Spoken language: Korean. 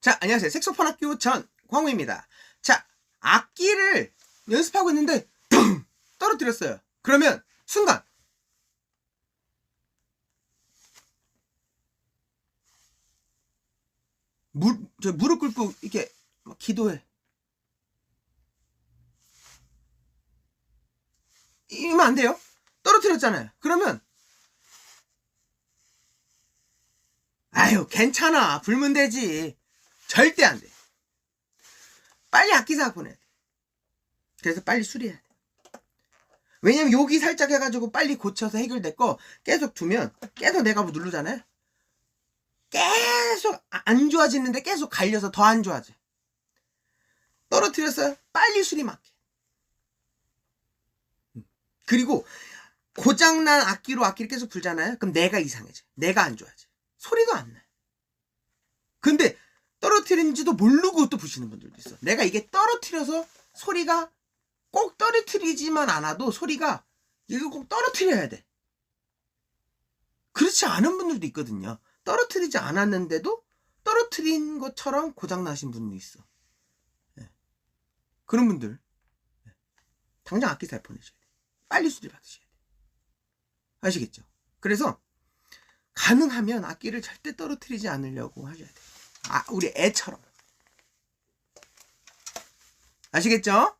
자, 안녕하세요. 색소폰 학교 전 광우입니다. 자, 악기를 연습하고 있는데 덩 떨어뜨렸어요. 그러면 순간 물, 저 무릎 꿇고 이렇게 막 기도해. 이러면 안 돼요. 떨어뜨렸잖아요. 그러면 아유 괜찮아 불면 되지 절대 안 돼. 빨리 악기 사고 보내야 돼. 그래서 빨리 수리해야 돼. 왜냐면 여기 살짝 해가지고 빨리 고쳐서 해결됐고 계속 두면 계속 내가 뭐 누르잖아요. 계속 아- 안 좋아지는데 계속 갈려서 더 안 좋아져. 떨어뜨렸어요. 빨리 수리 맞게. 음. 그리고 고장난 악기로 악기를 계속 불잖아요. 그럼 내가 이상해져. 내가 안 좋아져. 소리도 안 나. 근데 떨어뜨린지도 모르고 또 부시는 분들도 있어. 내가 이게 떨어뜨려서 소리가 꼭 떨어뜨리지만 않아도 소리가 이거 꼭 떨어뜨려야 돼. 그렇지 않은 분들도 있거든요. 떨어뜨리지 않았는데도 떨어뜨린 것처럼 고장나신 분도 있어. 예. 그런 분들 예. 당장 악기 잘 보내셔야 돼. 빨리 수리 받으셔야 돼. 아시겠죠? 그래서 가능하면 악기를 절대 떨어뜨리지 않으려고 하셔야 돼요. 아, 우리 애처럼. 아시겠죠?